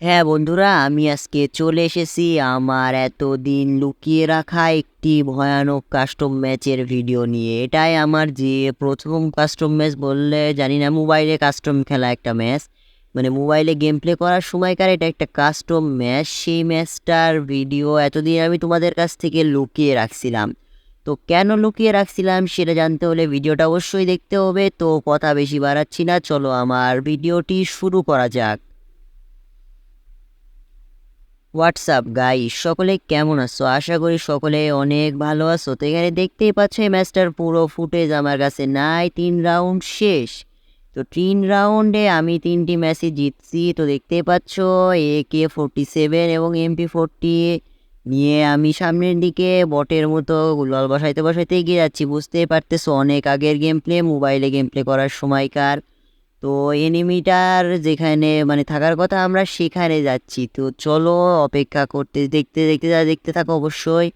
হ্যাঁ বন্ধুরা, আমি আজকে চলে এসেছি আমার এতদিন লুকিয়ে রাখা একটি ভয়ানক কাস্টম ম্যাচের ভিডিও নিয়ে। এটাই আমার যে প্রথম কাস্টম ম্যাচ বললে, জানি না মোবাইলে কাস্টম খেলা একটা ম্যাচ মানে মোবাইলে গেম প্লে করার সময়কার এটা একটা কাস্টম ম্যাচ সেই ম্যাচটার ভিডিও এতদিন আমি তোমাদের কাছ থেকে লুকিয়ে রাখছিলাম। তো কেন লুকিয়ে রাখছিলাম সেটা জানতে হলে ভিডিওটা অবশ্যই দেখতে হবে। তো কথা বেশি বাড়াচ্ছি না, চলো আমার ভিডিওটি শুরু করা যাক। হোয়াটসঅ্যাপ গাই সকলে কেমন আছো? আশা করি সকলে অনেক ভালো আছো। তো এখানে দেখতেই পাচ্ছ এই ম্যাচটার পুরো ফুটেজ আমার কাছে নাই। তিন রাউন্ড শেষ। তো তিন রাউন্ডে আমি তিনটি ম্যাচই জিতছি। তো দেখতেই পাচ্ছ এ কে ফোরটি সেভেন এবং এমপি ফোরটি নিয়ে আমি সামনের দিকে বটের মতো গুলাল বসাইতে বসাইতে এগিয়ে যাচ্ছি। বুঝতেই পারতেছো, অনেক আগের গেম প্লে মোবাইলে গেম প্লে করার সময়কার। তো এনিমিটার যেখানে মানে থাকার কথা আমরা সেখানে যাচ্ছি। তো চলো অপেক্ষা করতে, দেখতে দেখতে যা, দেখতে থাকো অবশ্যই।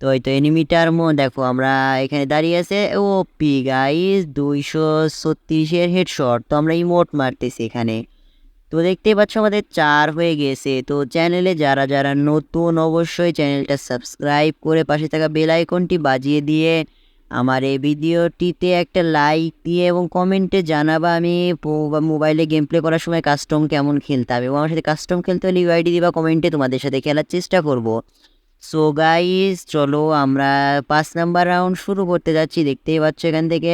তো এই তো এনিমিটার মো, দেখো আমরা এখানে দাঁড়িয়ে আছে। ও পি গাইস দুইশো ছত্রিশের হেডশট তো আমরা ইমোট মারতেছি এখানে। তো দেখতেই পাচ্ছ আমাদের চার হয়ে গেছে। তো চ্যানেলে যারা যারা নতুন অবশ্যই চ্যানেলটা সাবস্ক্রাইব করে পাশে থাকা বেল আইকনটি বাজিয়ে দিয়ে আমার এই ভিডিওটিতে একটা লাইক দিয়ে এবং কমেন্টে জানাবা আমি মোবাইলে গেম প্লে করার সময় কাস্টম কেমন খেলতে হবে এবং আমার সাথে কাস্টম খেলতে হলে ইউআইডি দিবা কমেন্টে তোমাদের সাথে খেলার চেষ্টা করব। সো গাইস চলো আমরা পাঁচ নাম্বার রাউন্ড শুরু করতে যাচ্ছি। দেখতেই পাচ্ছ এখান থেকে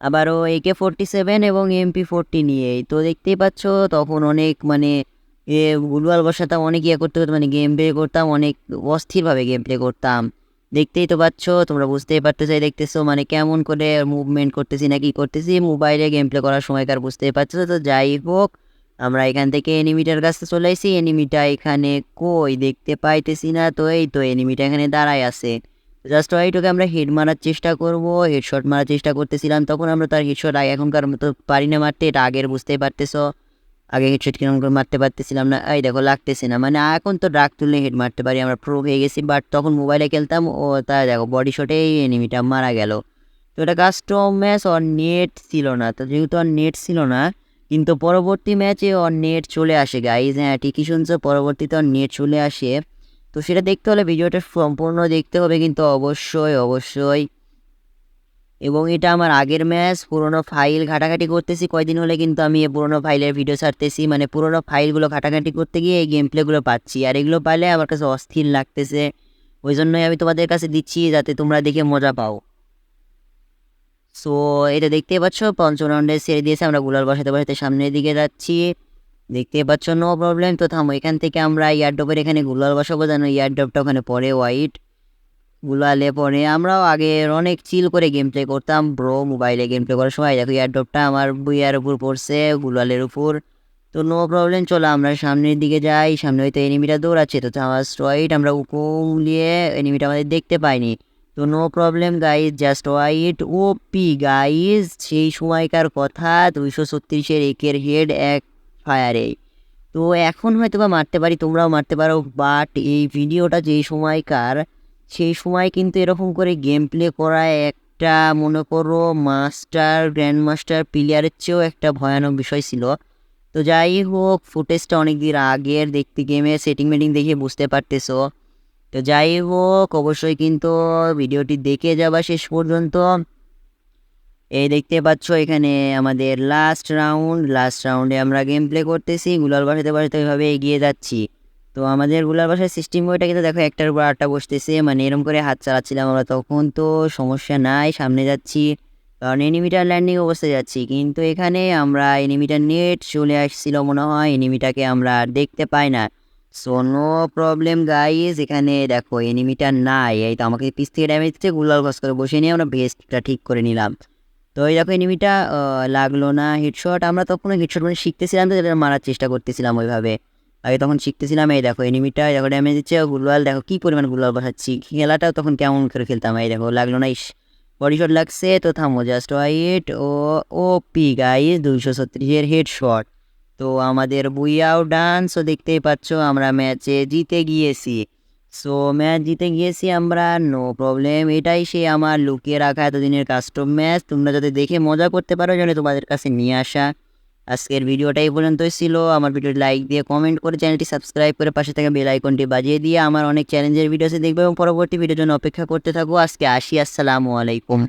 আবারও একে ফোরটি সেভেন এবং এমপি ফোরটি নিয়ে। তো দেখতেই পাচ্ছ তখন অনেক মানে এ গুলবাল বসাতাম, অনেক ইয়ে করতে হতো মানে গেম প্লে করতাম, অনেক অস্থিরভাবে গেম প্লে করতাম। দেখতেই তো পাচ্ছ, তোমরা বুঝতেই পারতেছো এই দেখতেছো মানে কেমন করে মুভমেন্ট করতেছি না কি করতেছি মোবাইলে গেম প্লে করার সময়কার বুঝতেই পারছ তো যাই হোক, আমরা এখান থেকে এনিমিটার কাছে চলে আসি। এনিমিটা এখানে কই দেখতে পাইতেছি না, তো এই তো এনিমিটা এখানে দাঁড়ায় আছে। জাস্ট ওইটুকে আমরা হেড মারার চেষ্টা করব। হেডশট মারার চেষ্টা করতেছিলাম, তখন আমরা তার হেডশট এখনকার মতো পারি না মারতে, এটা আগের, বুঝতেই পারতেছো। আগে হেডশট করে মারতে পারতেছিলাম না? এই দেখো, লাগতেছে না। মানে এখন তো ড্রাগ তুললে হেড মারতে পারি, আমরা প্রো হয়ে গেছি। বাট তখন মোবাইলে খেলতাম, ও তা দেখো বডি শটেই এনিমিটা মারা গেল। তো এটা কাস্টম ম্যাচ ওর নেট ছিল না। তো যেহেতু আর নেট ছিল না, কিন্তু পরবর্তী ম্যাচে ওর নেট চলে আসে গাইজ হ্যাঁ ঠিকই শুনছো, পরবর্তীতে ওর নেট চলে আসে। তো সেটা দেখতে হলে ভিডিওটা সম্পূর্ণ দেখতে হবে, কিন্তু অবশ্যই অবশ্যই এবং এটা আমার আগের ম্যাচ, পুরোনো ফাইল ঘাটাঘাটি করতেছি। কয়দিন হলে কিন্তু আমি এই পুরনো ফাইলের ভিডিও ছাড়তেছি। মানে পুরোনো ফাইলগুলো ঘাটাঘাটি করতে গিয়ে এই গেম প্লেগুলো পাচ্ছি। আর এগুলো পাইলে আমার কাছে অস্থির লাগতেছে। ওই জন্যই আমি তোমাদের কাছে দিচ্ছি যাতে তোমরা দেখে মজা পাও। সো এটা দেখতেই পাচ্ছ, পঞ্চম রাউন্ডে ছেড়ে দিয়েছে। আমরা গুলাল বসাতে বসাতে সামনের দিকে যাচ্ছি। দেখতেই পাচ্ছ নো প্রবলেম তো থামো, এখান থেকে আমরা ইয়ারডপের এখানে গুলাল বসাবো জানো ইয়ারডপটা ওখানে পরে হোয়াইট গুলালে পরে আমরাও আগে অনেক চিল করে গেম প্লে করতাম। ব্রো মোবাইলে গেম প্লে করার সময় দেখো ইয়ারডপটা আমার বুইয়ার উপর পড়ছে গুলালের উপর। তো নো প্রবলেম চলো আমরা সামনের দিকে যাই। সামনে হয়তো এনিমিটা দৌড়াচ্ছে, তো আমার স্ট্রয়েট আমরা উকুলিয়ে এনিমিটা আমাদের দেখতে পাইনি। তো no problem guys just wait O P guys সেই সময়কার কথা, দুইশো ছত্রিশের একের হেড এক ফায়ারে তো এখন হয়তো বা মারতে পারি, তোমরাও মারতে পারো বাট এই ভিডিওটা যেই সময়কার সেই সময় কিন্তু এরকম করে গেম প্লে করা একটা, মনে করো মাস্টার গ্র্যান্ড মাস্টার প্লেয়ারের চেয়েও একটা ভয়ানক বিষয় ছিল। তো যাই হোক ফুটেজটা অনেক দিন আগের, দেখতে গেমে সেটিং মেটিং দেখে বুঝতে পারতেছো। তো যাই হোক, অবশ্যই কিন্তু ভিডিওটি দেখে যাবা শেষ পর্যন্ত। এই দেখতে পাচ্ছ এখানে আমাদের লাস্ট রাউন্ড লাস্ট রাউন্ডে আমরা গেম প্লে করতেছি, গুলাল বাসাতে ওইভাবে এগিয়ে যাচ্ছি। তো আমাদেরগুলার বাসার সিস্টেম বইটা কিন্তু দেখো একটার উপর আটটা বসতেছে মানে এরকম করে হাত চালাচ্ছিলাম আমরা তখন। তো সমস্যা নাই, সামনে যাচ্ছি, কারণ এনিমিটার ল্যান্ডিং অবস্থায় যাচ্ছি। কিন্তু এখানে আমরা এনিমিটার নেট চলে আসছিল মনে হয় এনিমিটাকে আমরা আর দেখতে পাই না। সো নো প্রবলেম গাইজ এখানে দেখো এনিমিটার নাই। এই তো আমাকে পিস থেকে ড্যামেজ দিচ্ছে গুলাল ঘস করে বসে নিয়ে আমরা ভেস্টটা ঠিক করে নিলাম। তো এই দেখো এনিমিটা লাগল না হেডশট আমরা তখন হেডশট মানে শিখতেছিলাম তো মারার চেষ্টা করতেছিলাম ওইভাবে। আগে তখন শিখতেছিলাম, এই দেখো এনিমিটা দেখো ড্যামেজ দিচ্ছে গুলাল দেখো কী পরিমাণ গুলাল বসাচ্ছি। খেলাটাও তখন কেমন করে খেলতাম, এই দেখো, লাগল না, ইস বডি শট লাগছে, তো থামো জাস্ট ওয়াইট ও ও পি গাইজ দুইশো ছত্রিশের হেড শট তো আমাদের বুইয়াও ডান্স ও দেখতেই পাচ্ছ, আমরা ম্যাচে জিতে গিয়েছি। সো ম্যাচ জিতে গিয়েছি আমরা নো প্রবলেম এটাই সে আমার লুকিয়ে রাখা এতদিনের কাস্টম ম্যাচ তোমরা যাতে দেখে মজা করতে পারো জন্য তোমাদের কাছে নিয়ে আসা। আজকের ভিডিওটাই পর্যন্তই ছিল। আমার ভিডিও লাইক দিয়ে কমেন্ট করে চ্যানেলটি সাবস্ক্রাইব করে পাশে থেকে বেল আইকনটি বাজিয়ে দিয়ে আমার অনেক চ্যালেঞ্জের ভিডিওসে দেখবে এবং পরবর্তী ভিডিওর জন্য অপেক্ষা করতে থাকো। আজকে আসি, আসসালামু আলাইকুম।